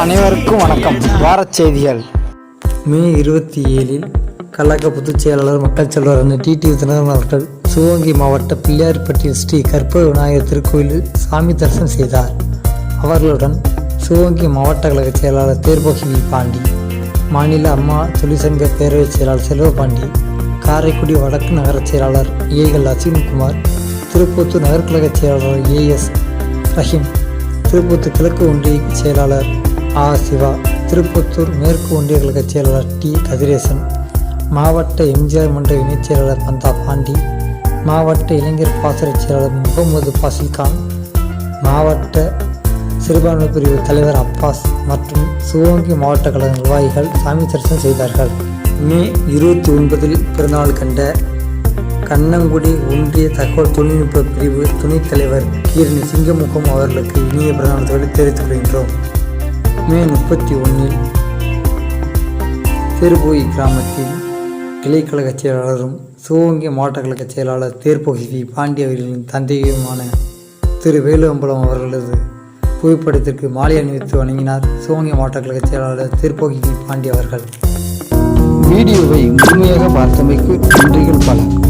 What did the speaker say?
அனைவருக்கும் வணக்கம். வாரச் செய்திகள். மே இருபத்தி ஏழில் கழக பொதுச் செயலாளர் மக்கள் செல்வர் அண்ணன் டிடி தினகரன் அவர்கள் சிவகங்கை மாவட்ட பிள்ளையார்பட்டியில் ஸ்ரீ கற்பக விநாயகர் திருக்கோயிலில் சாமி தரிசனம் செய்தார். அவர்களுடன் சிவகங்கை மாவட்ட கழக செயலாளர் தேர்போகினி பாண்டி மாநில அம்மா தொழிற்சங்க பேரவைச் செயலாளர் செல்வபாண்டி காரைக்குடி வடக்கு நகர செயலாளர் ஏஎல் அசீம்குமார் திருப்பத்தூர் நகர்கழக செயலாளர் ஏஎஸ் ரஹீம் திருப்பத்தூர் கிழக்கு ஒன்றிய செயலாளர் ஆ சிவா. திருப்பத்தூர் மேற்கு ஒன்றிய கழக செயலாளர் டி. கதிரேசன். மாவட்ட எம்ஜிஆர் மன்ற இணைச் செயலாளர் பந்தா பாண்டி. மாவட்ட இளைஞர் பாசறை செயலாளர் முகமது பாசில்கான். மாவட்ட சிறுபான்மை பிரிவு தலைவர் அப்பாஸ் மற்றும் சிவகங்கை மாவட்ட கழக நிர்வாகிகள் சாமி தரிசனம் செய்தார்கள். மே இருபத்தி ஒன்பதில் பிறந்தநாள் கண்ட கண்ணங்குடி ஒன்றிய தகவல் தொழில்நுட்ப பிரிவு துணைத் தலைவர் கீரணி சிங்கமுகம் அவர்களுக்கு இனிய பிரதானத்தோடு தெரிவித்துக் கொள்கின்றோம். மே முப்பத்தி ஒன்றில் திருப்போய் கிராமத்தில் கிளைக்கழக செயலாளரும் சிவகங்கை மாவட்ட கழக செயலாளர் தேர்பகுதி பாண்டிய அவர்களின் தந்தையுமான திரு. வேலுஅம்பலம் அவர்களது புகைப்படத்திற்கு மாலை அணிவித்து வணங்கினார் சிவகங்கை மாவட்ட கழக செயலாளர் தேர்போகி பாண்டிய அவர்கள். வீடியோவை முழுமையாக பார்த்தமைக்கு நன்றிகள் பல.